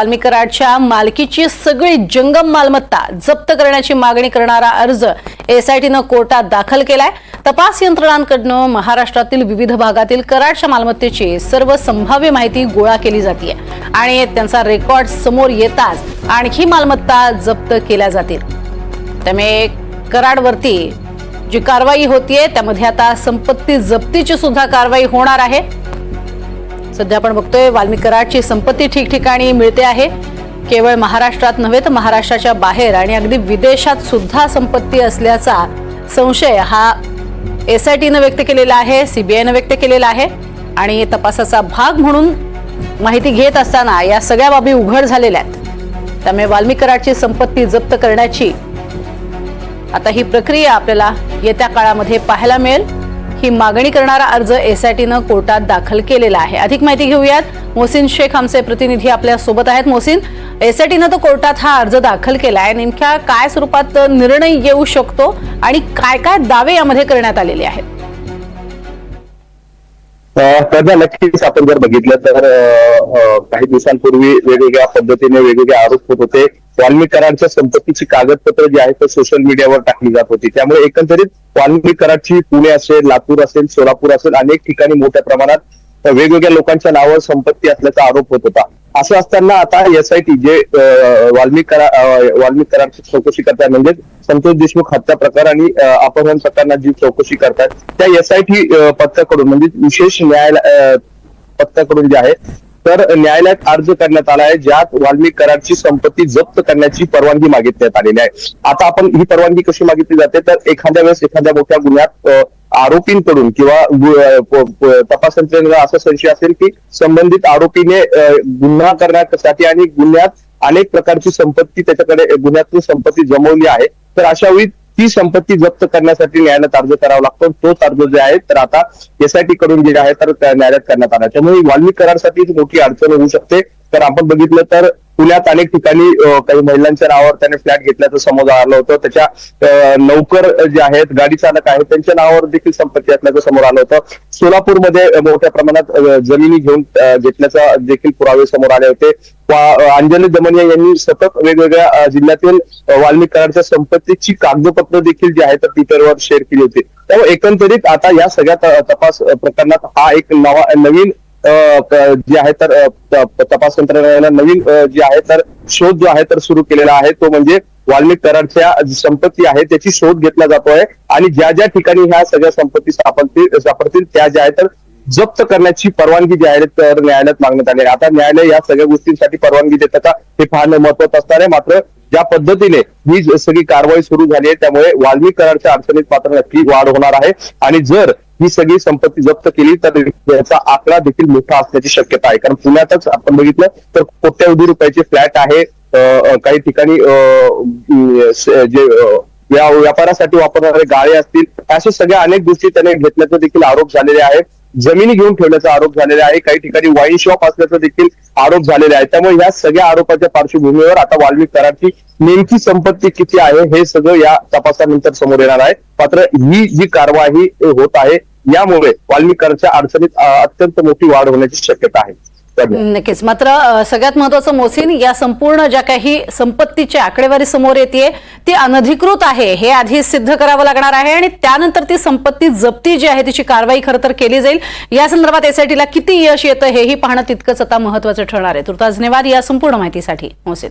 वाल्मी कराडच्या मालकीची सगळी जंगम मालमत्ता जप्त करण्याची मागणी करणारा अर्ज एसआयटीनं कोर्टात दाखल केलाय. तपास यंत्रणांकडनं महाराष्ट्रातील विविध भागातील कराडच्या मालमत्तेची सर्व संभाव्य माहिती गोळा केली जाते आणि त्यांचा रेकॉर्ड समोर येताच आणखी मालमत्ता जप्त केल्या जातील. त्यामुळे कराडवरती जी कारवाई होतीये त्यामध्ये आता संपत्ती जप्तीची सुद्धा कारवाई होणार आहे. सध्या आपण बघतोय वाल्मिक कराडची संपत्ती ठिकठिकाणी मिळते आहे. केवळ महाराष्ट्रात नव्हे तर महाराष्ट्राच्या बाहेर आणि अगदी विदेशात सुद्धा संपत्ती असल्याचा संशय हा एस आय टीनं व्यक्त केलेला आहे सीबीआयनं व्यक्त केलेला आहे. आणि तपासाचा भाग म्हणून माहिती घेत असताना या सगळ्या बाबी उघड झालेल्या आहेत. त्यामुळे वाल्मिक कराडची संपत्ती जप्त करण्याची आता ही प्रक्रिया आपल्याला येत्या काळामध्ये पाहायला मिळेल. ही मागणी करणारा अर्ज एसआयटीनं कोर्टात दाखल केलेला आहे. अधिक माहिती घेऊयात. मोसिन शेख आमचे प्रतिनिधी आपल्यासोबत आहेत. मोसिन एसआयटीनं तर कोर्टात हा अर्ज दाखल केला आहे नेमक्या काय स्वरूपात निर्णय येऊ शकतो आणि काय काय दावे यामध्ये करण्यात आलेले आहेत? तर नक्कीच आपण जर बघितलं तर काही दिवसांपूर्वी वेगवेगळ्या पद्धतीने वेगवेगळे आरोप होत होते. वाल्मीकरांच्या संपत्तीची कागदपत्र जी आहेत तर सोशल मीडियावर टाकली जात होती. त्यामुळे एकंदरीत वाल्मिकरांची पुणे असेल लातूर असेल सोलापूर असेल अनेक ठिकाणी मोठ्या प्रमाणात वेगवेगळ्या लोकांच्या नावावर संपत्ती असल्याचा आरोप होत होता. असं असताना आता एस आय टी जे वाल्मिक करा वाल्मिक करारची चौकशी करतात म्हणजे संतोष देशमुख हत्या प्रकार आणि अपहरण प्रकरणात जी चौकशी करतात त्या एस आय टी पथकाकडून म्हणजे विशेष न्यायालय पथकाकडून जे आहे तर न्यायालयात अर्ज करण्यात आला आहे ज्यात वाल्मिक कराडची संपत्ती जप्त करण्याची परवानगी मागितण्यात आलेली आहे. आता आपण ही परवानगी कशी मागितली जाते? तर एखाद्या वेळेस एखाद्या मोठ्या गुन्ह्यात आरोपींकडून किंवा तपास यंत्रणेला असा संशय असेल की संबंधित आरोपीने गुन्हा करण्यासाठी आणि गुन्ह्यात अनेक प्रकारची संपत्ती त्याच्याकडे गुन्ह्यातून संपत्ती जमवली आहे तर अशा वेळी ती संपत्ती जप्त करण्यासाठी न्यायालयात अर्ज करावा लागतो. तोच अर्ज जे आहे तर आता एसआयटी कडून जे आहे तर त्या न्यायालयात करण्यात आला. त्यामुळे वाल्मिक करारसाठी मोठी अडचण होऊ शकते. तर आपण बघितलं तर पुण्यात अनेक ठिकाणी काही महिलांच्या नावावर त्याने फ्लॅट घेतल्याचं समोर आलं होतं. त्याच्या नौकर जे आहेत गाडी चालक आहेत त्यांच्या नावावर देखील संपत्ती असल्याचं समोर आलं होतं. सोलापूरमध्ये मोठ्या प्रमाणात जमिनी घेऊन घेतल्याचा देखील पुरावे समोर आले होते. अंजली दमनिया यांनी सतत वेगवेगळ्या जिल्ह्यातील अं, वाल्मिक कराडच्या संपत्तीची कागदपत्र देखील जी आहेत ट्विटरवर शेअर केली होती. त्यामुळे एकंदरीत आता या सगळ्या तपास प्रकरणात हा एक नवा नवीन जे आहे तर तपास यंत्रणेनं नवीन जे आहे तर शोध जो आहे तर सुरू केलेला आहे तो म्हणजे वाल्मिक कराडच्या संपत्ती आहे त्याची शोध घेतला जातोय. आणि ज्या ज्या ठिकाणी ह्या सगळ्या संपत्ती सापडतील सापडतील त्या ज्या आहेत तर जप्त करण्याची परवानगी जी आहे तर न्यायालयात मागण्यात आली आता न्यायालय या सगळ्या गोष्टींसाठी परवानगी देतं का हे पाहणं महत्वाचं असणार आहे. मात्र ज्या पद्धतीने ही सगळी कारवाई सुरू झाली आहे त्यामुळे वाल्मिक कराडच्या अडचणीत मात्र नक्की वाढ होणार आहे. आणि जर ही सगळी संपत्ती जप्त केली तर याचा आकडा देखील मोठा असण्याची शक्यता आहे. कारण पुण्यातच आपण बघितलं तर कोट्यावधी रुपयाचे फ्लॅट आहे काही ठिकाणी जे या व्यापारासाठी वापरणारे गाळे असतील अशा सगळ्या अनेक गोष्टी त्याने घेतल्याचे देखील आरोप झालेले आहेत. जमिनी घेऊन ठेवल्याचा आरोप झालेला आहे काही ठिकाणी वाईन शॉप असल्याचा देखील आरोप झालेले आहे. त्यामुळे या सगळ्या आरोपाच्या पार्श्वभूमीवर आता वाल्मिक कराडची नेमकी संपत्ती किती आहे हे सगळं या तपासानंतर समोर येणार आहे. मात्र ही जी कारवाई होत आहे यामुळे वाल्मिकरांच्या अडचणीत अत्यंत मोठी वाढ होण्याची शक्यता आहे. नक्कीच. मात्र सगळ्यात महत्वाचं मोसीन या संपूर्ण ज्या काही संपत्तीची आकडेवारी समोर येते ती अनधिकृत आहे हे आधी सिद्ध करावं लागणार आहे आणि त्यानंतर ती संपत्ती जप्ती जी आहे तिची कारवाई खरं तर केली जाईल. या संदर्भात एसआयटीला किती यश येतं हेही पाहणं तितकंच आता महत्वाचं ठरणार आहे. तुर्तास धन्यवाद या संपूर्ण माहितीसाठी मोसीन.